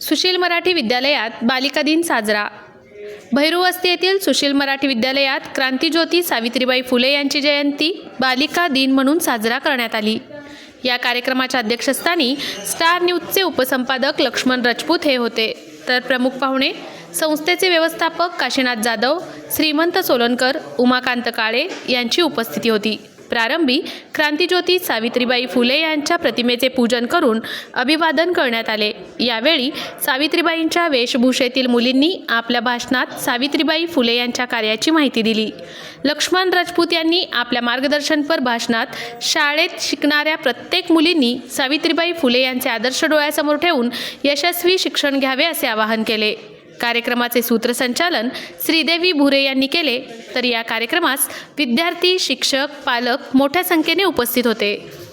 सुशील मराठी विद्यालयात बालिका दिन साजरा. भैरू वस्ती येथील सुशील मराठी विद्यालयात क्रांतीज्योती सावित्रीबाई फुले यांची जयंती बालिका दिन म्हणून साजरा करण्यात आली. या कार्यक्रमाच्या अध्यक्षस्थानी स्टार न्यूजचे उपसंपादक लक्ष्मण रजपूत हे होते. तर प्रमुख पाहुणे संस्थेचे व्यवस्थापक काशीनाथ जाधव श्रीमंत सोलनकर उमाकांत काळे यांची उपस्थिती होती. प्रारंभी क्रांतीज्योती सावित्रीबाई फुले यांच्या प्रतिमेचे पूजन करून अभिवादन करण्यात आले. यावेळी सावित्रीबाईंच्या वेशभूषेतील मुलींनी आपल्या भाषणात सावित्रीबाई फुले यांच्या कार्याची माहिती दिली. लक्ष्मण राजपूत यांनी आपल्या मार्गदर्शनपर भाषणात शाळेत शिकणाऱ्या प्रत्येक मुलींनी सावित्रीबाई फुले यांचे आदर्श डोळ्यासमोर ठेवून यशस्वी शिक्षण घ्यावे असे आवाहन केले. कार्यक्रमाचे सूत्रसंचालन श्रीदेवी भुरे यांनी केले. तर या कार्यक्रमास विद्यार्थी शिक्षक पालक मोठ्या संख्येने उपस्थित होते.